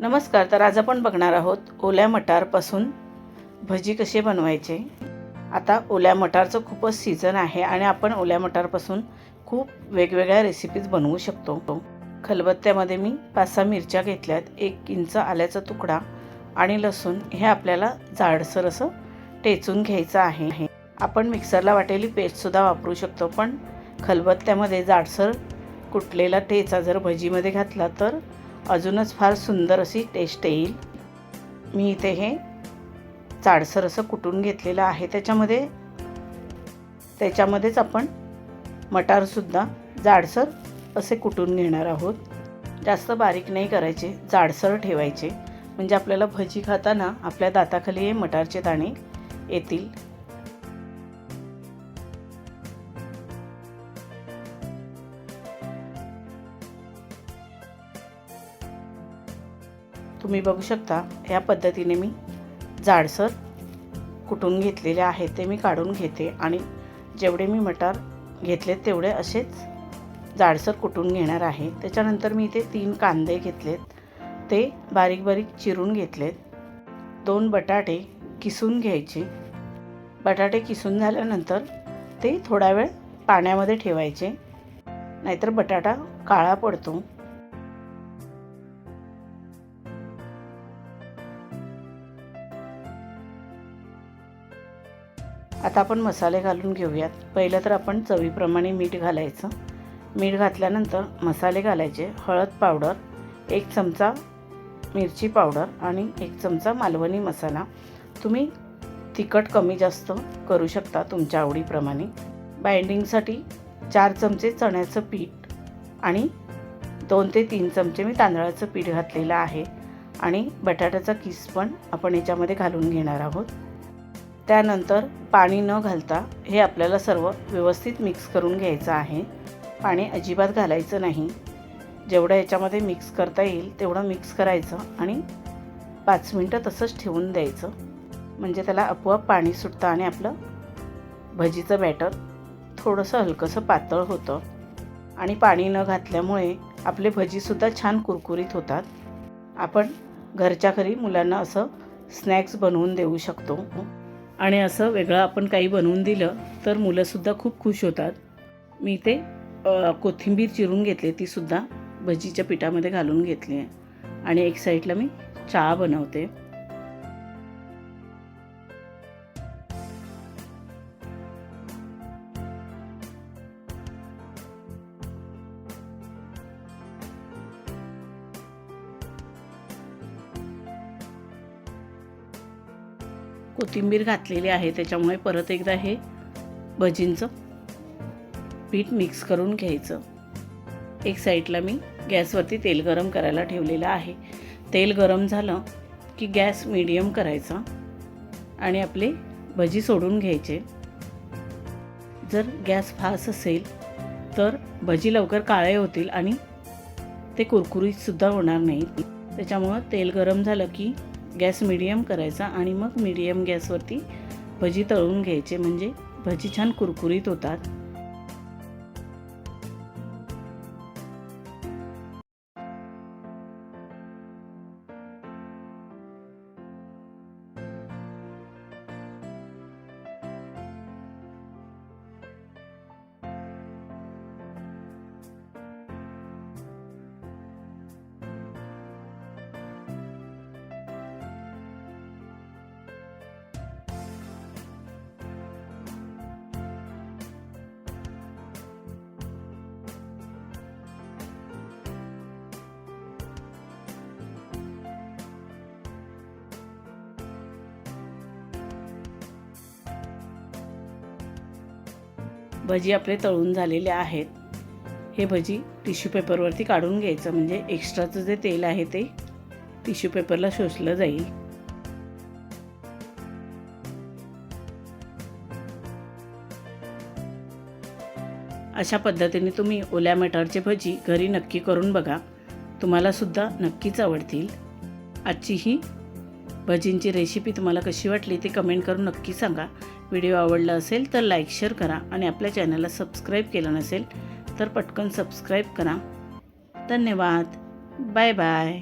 नमस्कार तर आज आपण बघणार आहोत ओल्या मटारपासून भजी कसे बनवायचे. आता ओल्या मटारचं खूपच सीझन आहे आणि आपण ओल्या मटारपासून खूप वेगवेगळ्या रेसिपीज बनवू शकतो. खलबत्त्यामध्ये मी पाच सहा मिरच्या घेतल्यात एक इंच आल्याचा तुकडा आणि लसूण हे आपल्याला जाडसर असं टेचून घ्यायचं आहे. आपण मिक्सरला वाटेली पेस्टसुद्धा वापरू शकतो पण खलबत्त्यामध्ये जाडसर कुटलेला ठेचा जर भजीमध्ये घातला तर अजूनच फार सुंदर अशी टेस्ट येईल. मी इथे हे जाडसर असं कुटून घेतलेलं आहे. त्याच्यामध्ये त्याच्यामध्येच आपण मटारसुद्धा जाडसर असे कुटून घेणार आहोत. जास्त बारीक नाही करायचे जाडसर ठेवायचे. म्हणजे आपल्याला भजी खाताना आपल्या दाताखाली हे मटारचे दाणे येतील. तुम्ही बघू शकता या पद्धतीने मी जाडसर कुटून घेतलेले आहेत ते मी काढून घेते आणि जेवढे मी मटार घेतले तेवढे असेच जाडसर कुटून घेणार आहे. त्याच्यानंतर मी इथे तीन कांदे घेतलेत ते बारीक बारीक चिरून घेतलेत. दोन बटाटे किसून घ्यायचे. बटाटे किसून झाल्यानंतर ते थोडा वेळ पाण्यामध्ये ठेवायचे. नाहीतर बटाटा काळा पडतो. आता आपण मसाले घालून घेऊयात. पहिलं तर आपण चवीप्रमाणे मीठ घालायचं. मीठ घातल्यानंतर मसाले घालायचे. हळद पावडर एक चमचा मिरची पावडर आणि एक चमचा मालवणी मसाला. तुम्ही तिखट कमी जास्त करू शकता तुमच्या आवडीप्रमाणे. बाइंडिंगसाठी चार चमचे चण्याचं पीठ आणि दोन ते तीन चमचे मी तांदळाचं पीठ घातलेलं आहे. आणि बटाट्याचा किस पण आपण याच्यामध्ये घालून घेणार आहोत. त्यानंतर पाणी न घालता हे आपल्याला सर्व व्यवस्थित मिक्स करून घ्यायचं आहे. पाणी अजिबात घालायचं नाही. जेवढं याच्यामध्ये मिक्स करता येईल तेवढं मिक्स करायचं आणि पाच मिनटं तसंच ठेवून द्यायचं. म्हणजे त्याला आपोआप पाणी सुटतं आणि आपलं भजीचं बॅटर थोडंसं हलकंसं पातळ होतं. आणि पाणी न घातल्यामुळे आपले भजीसुद्धा छान कुरकुरीत होतात. आपण घरच्या घरी मुलांना असं स्नॅक्स बनवून देऊ शकतो. आणि असं वेगळं आपण काही बनवून दिलं तर मुलंसुद्धा खूप खुश होतात. मी ते कोथिंबीर चिरून घेतली तीसुद्धा भजीच्या पिठामध्ये घालून घेतली आहे. आणि एक साईडला मी चहा बनवते. कोथिंबीर घातलेली आहे त्याच्यामुळे परत एकदा हे भजींचं पीठ मिक्स करून घ्यायचं. एक साईडला मी गॅसवरती तेल गरम करायला ठेवलेलं आहे. तेल गरम झालं की गॅस मिडियम करायचा आणि आपले भजी सोडून घ्यायचे. जर गॅस फास्ट असेल तर भजी लवकर काळे होतील आणि ते कुरकुरीतसुद्धा होणार नाही. त्याच्यामुळं तेल गरम झालं की गॅस मिडियम करायचा आणि मग मिडियम गॅसवरती भजी तळून घ्यायचे. म्हणजे भजी छान कुरकुरीत होतात. भजी आपले तळून झालेले आहेत. हे भजी टिश्यू पेपरवरती काढून घ्यायचं म्हणजे एक्स्ट्राचं जे तेल आहे ते टिश्यू पेपरला शोषलं जाईल. अशा पद्धतीने तुम्ही ओल्या मटारचे भजी घरी नक्की करून बघा. तुम्हालासुद्धा नक्कीच आवडतील. आजची ही भजींची रेसिपी तुम्हाला कशी वाटली ते कमेंट करून नक्की सांगा. व्हिडिओ आवडला असेल तर लाईक शेअर करा आणि आपल्या चॅनलला सबस्क्राईब केलं नसेल तर पटकन सबस्क्राईब करा. धन्यवाद. Bye bye